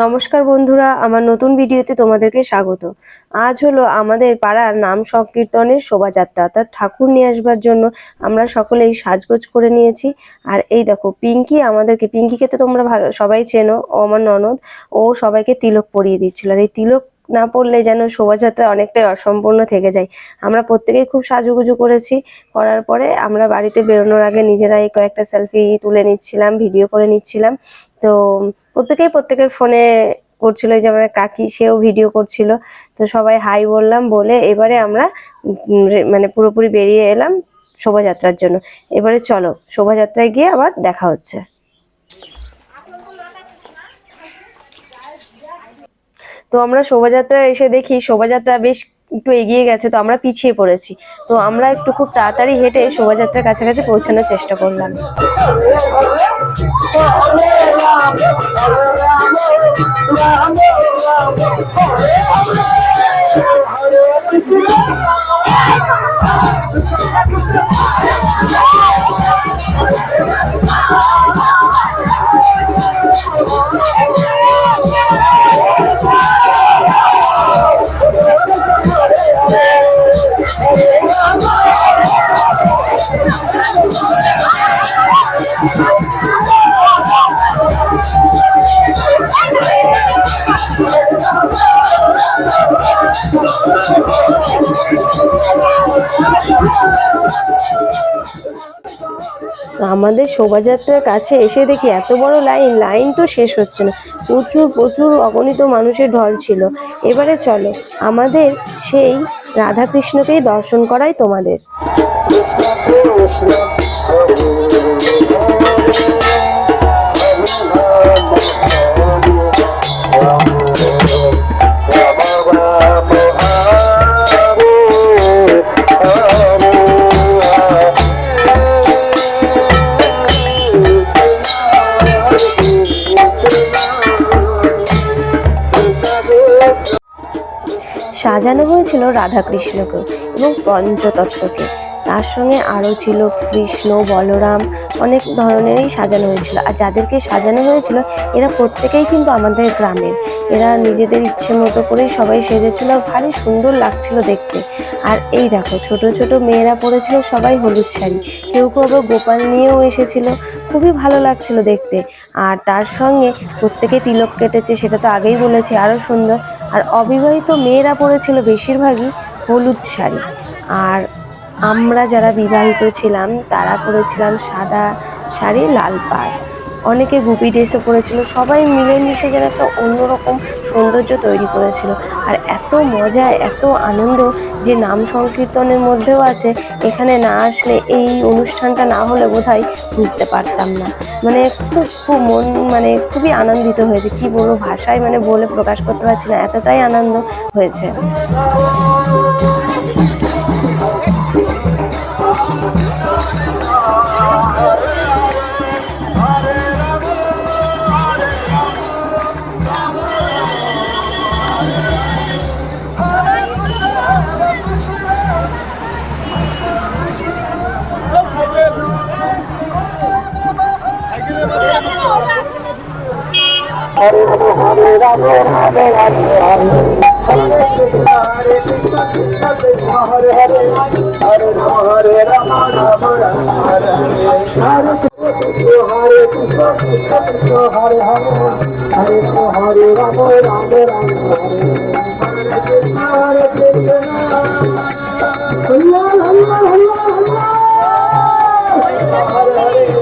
নমস্কার বন্ধুরা, আমার নতুন ভিডিওতে তোমাদেরকে স্বাগত। আজ হলো আমাদের পাড়ার নাম সংকীর্তনের শোভাযাত্রা। অর্থাৎ ঠাকুর নিয়ে আসবার জন্য আমরা সকলেই সাজগোজ করে নিয়েছি। আর এই দেখো, পিঙ্কি আমাদেরকে, পিঙ্কিকে তো তোমরা সবাই চেনো, ও আমার ননদ। ও সবাইকে তিলক পরিয়ে দিচ্ছিল। আর এই তিলক না পড়লে যেন শোভাযাত্রা অনেকটাই অসম্পূর্ণ থেকে যায়। আমরা প্রত্যেকেই খুব সাজুগুজু করেছি। করার পরে আমরা বাড়িতে বেরোনোর আগে নিজেরাই কয়েকটা সেলফি তুলে নিচ্ছিলাম, ভিডিও করে নিচ্ছিলাম। তো প্রত্যেকেই প্রত্যেকের ফোনে করছিল যে আমার কাকি, সেও ভিডিও করছিল। তো সবাই হাই বললাম, বলে এবারে আমরা মানে পুরোপুরি বেরিয়ে এলাম শোভাযাত্রার জন্য। এবারে চলো, শোভাযাত্রায় গিয়ে আবার দেখা হচ্ছে। তো আমরা শোভাযাত্রায় এসে দেখি, শোভাযাত্রা বেশ একটু এগিয়ে গেছে তো আমরা পিছিয়ে পড়েছি তো আমরা একটু খুব তাড়াতাড়ি হেঁটে শোভাযাত্রার কাছাকাছি পৌঁছানোর চেষ্টা করলাম আমাদের শোভাযাত্রার কাছে এসে দেখি এত বড় লাইন লাইন তো শেষ হচ্ছে না। প্রচুর প্রচুর অগণিত মানুষের ঢল ছিল। এবারে চলো, আমাদের সেই রাধাকৃষ্ণকেই দর্শন করাই তোমাদের। সাজানো হয়েছিল রাধাকৃষ্ণকে এবং পঞ্চতত্ত্বকে। তার সঙ্গে আরও ছিল কৃষ্ণ, বলরাম, অনেক ধরনেরই সাজানো হয়েছিল। আর যাদেরকে সাজানো হয়েছিল, এরা প্রত্যেকেই কিন্তু আমাদের গ্রামের। এরা নিজেদের ইচ্ছে মতো করেই সবাই সেজেছিল ভারী সুন্দর লাগছিল দেখতে। আর এই দেখো, ছোট ছোট মেয়েরা পরেছিল সবাই হলুদ শাড়ি। কেউ কেউ আবার গোপাল নিয়েও এসেছিল। খুবই ভালো লাগছিল দেখতে। আর তার সঙ্গে প্রত্যেকে তিলক কেটেছে, সেটা তো আগেই বলেছি, আরও সুন্দর। আর অবিবাহিত মেয়েরা পরেছিল বেশিরভাগই হলুদ শাড়ি। আর আমরা যারা বিবাহিত ছিলাম, তারা পরেছিলাম সাদা শাড়ি, লাল পাড়। অনেকে গুপি ড্রেসও পরেছিল সবাই মিলেমিশে যেন একটা অন্যরকম সৌন্দর্য তৈরি করেছিল। আর এত মজা, এত আনন্দ যে নাম সংকীর্তনের মধ্যেও আছে, এখানে না আসলে এই অনুষ্ঠানটা না হলে বোধহয় বুঝতে পারতাম না। মানে খুব খুব মন মানে খুবই আনন্দিত হয়েছে। কি বলব ভাষায় মানে বলে প্রকাশ করতে পারছি না, এতটাই আনন্দ হয়েছে। হরে হরে রাম হরে রাম হরে কৃষ্ণ হরে কৃষ্ণ কৃষ্ণ কৃষ্ণ হরে হরে হরে রাম হরে রাম রাম রাম হরে হরে হরে কৃষ্ণ কৃষ্ণ কৃষ্ণ হরে হরে হরে হরে রাম রাম রাম হরে কৃষ্ণ হরে কৃষ্ণ হল্লা হল্লা হল্লা হল্লা Hare Hare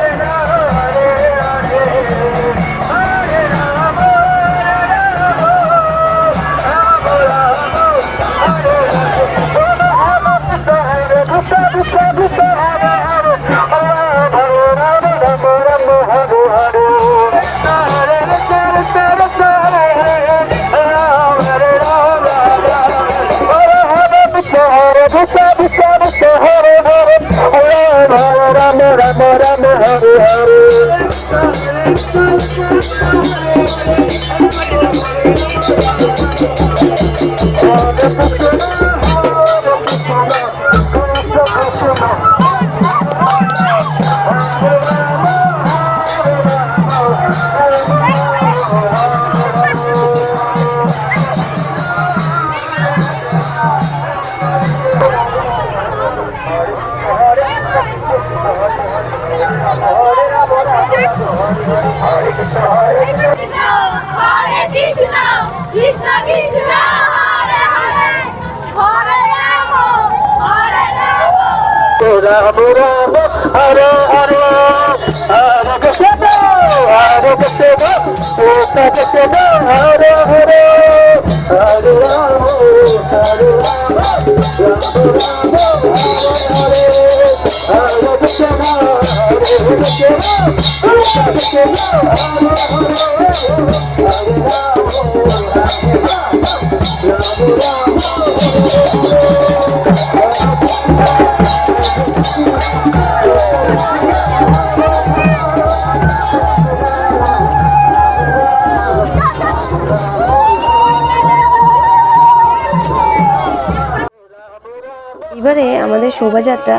Rama Rama Hare Hare Hare Krishna, Krishna Krishna, Hare Hare, Hare Rama, Hare Rama. Ram Ram Hare Hare Hare Krishna Hare Krishna এবারে আমাদের শোভাযাত্রা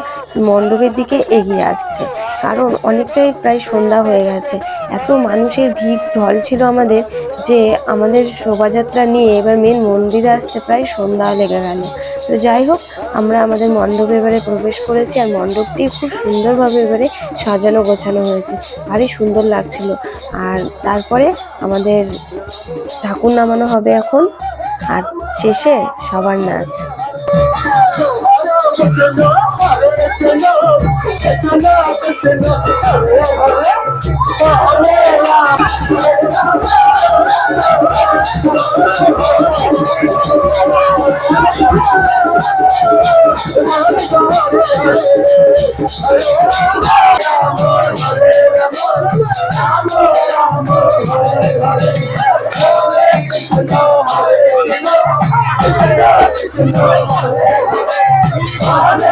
মণ্ডপের দিকে এগিয়ে আসছে। কারণ অনেকটাই প্রায় সন্ধ্যা হয়ে গেছে। এত মানুষের ভিড়, ঢল ছিল আমাদের যে আমাদের শোভাযাত্রা নিয়ে এবার মেন মন্দিরে আসতে প্রায় সন্ধ্যা লেগে গেল। তো যাই হোক, আমরা আমাদের মণ্ডপে এবারে প্রবেশ করেছি আর মণ্ডপটি খুব সুন্দরভাবে এবারে সাজানো গোছানো হয়েছে। ভারী সুন্দর লাগছিল। আর তারপরে আমাদের ঠাকুর নামানো হবে এখন। আর শেষে সবার নাচ। Hare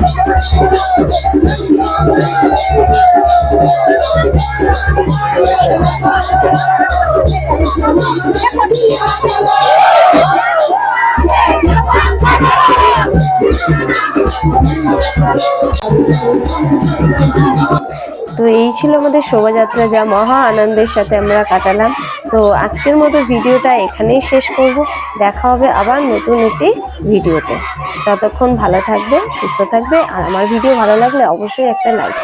তো এই ছিল আমাদের শোভাযাত্রা, যা মহা আনন্দের সাথে আমরা কাটালাম। তো আজকের মতো ভিডিওটা এখানেই শেষ করব। দেখা হবে আবার নতুন একটি ভিডিওতে। ততক্ষণ ভালো থাকবে সুস্থ থাকবে আর আমার ভিডিও ভালো লাগলে অবশ্যই একটা লাইক